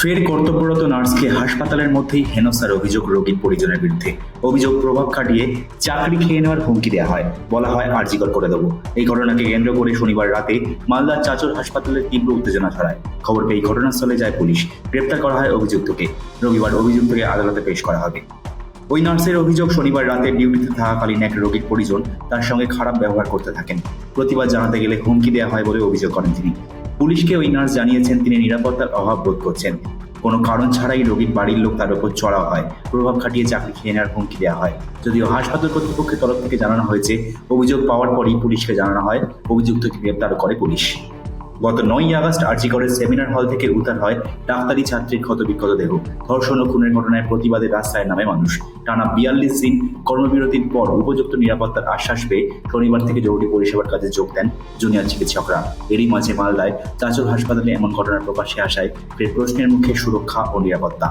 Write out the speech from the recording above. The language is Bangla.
ফের কর্তব্যরত নার্সকে হাসপাতালের মধ্যেই হেনস্থার অভিযোগ রোগীর পরিজনের বিরুদ্ধে। অভিযোগ প্রভাব খাটিয়ে চাকরি খেয়ে নেওয়ার হুমকি দেওয়া হয়। বলা হয় আর্জিকর করে দেবো। এই ঘটনাকে কেন্দ্র করে শনিবার রাতে মালদার চাচর হাসপাতালে তীব্র উত্তেজনা ছড়ায়। খবর পেয়ে ঘটনাস্থলে যায় পুলিশ। গ্রেপ্তার করা হয় অভিযুক্তকে। রবিবার অভিযুক্তকে আদালতে পেশ করা হবে। ওই নার্সের অভিযোগ শনিবার রাতে ডিউটিতে থাকাকালীন এক রোগীর পরিজন তার সঙ্গে খারাপ ব্যবহার করতে থাকেন। প্রতিবাদ জানাতে গেলে হুমকি দেওয়া হয় বলে অভিযোগ করেন তিনি। পুলিশকে ওই নার্স জানিয়েছেন, তিনি নিরাপত্তার অভাব বোধ করছেন। কোনো কারণ ছাড়াই রোগীর বাড়ির লোক তার উপর চড়া হয়, প্রভাব খাটিয়ে চাকরি খেয়ে নেওয়ার হুমকি দেওয়া হয়। যদিও হাসপাতাল কর্তৃপক্ষের তরফ থেকে জানানো হয়েছে, অভিযোগ পাওয়ার পরই পুলিশকে জানানো হয়, অভিযুক্তকে গ্রেপ্তার করে পুলিশ। গত নয়ই আগস্ট আর্জিগড়ের সেমিনার হল থেকে উদ্ধার হয় ডাক্তারি ছাত্রীর ক্ষতবিক্ষত দেহ। ধর্ষণ ও খুনের ঘটনায় প্রতিবাদে রাস্তায় নামে মানুষ। টানা বিয়াল্লিশ দিন কর্মবিরতির পর উপযুক্ত নিরাপত্তার আশ্বাস পেয়ে শনিবার থেকে জরুরি পরিষেবার কাজে যোগ দেন জুনিয়র চিকিৎসকরা। এরই মাঝে মালদায় চাচল হাসপাতালে এমন ঘটনার প্রকাশে আসায় ফের প্রশ্নের মুখে সুরক্ষা ও নিরাপত্তা।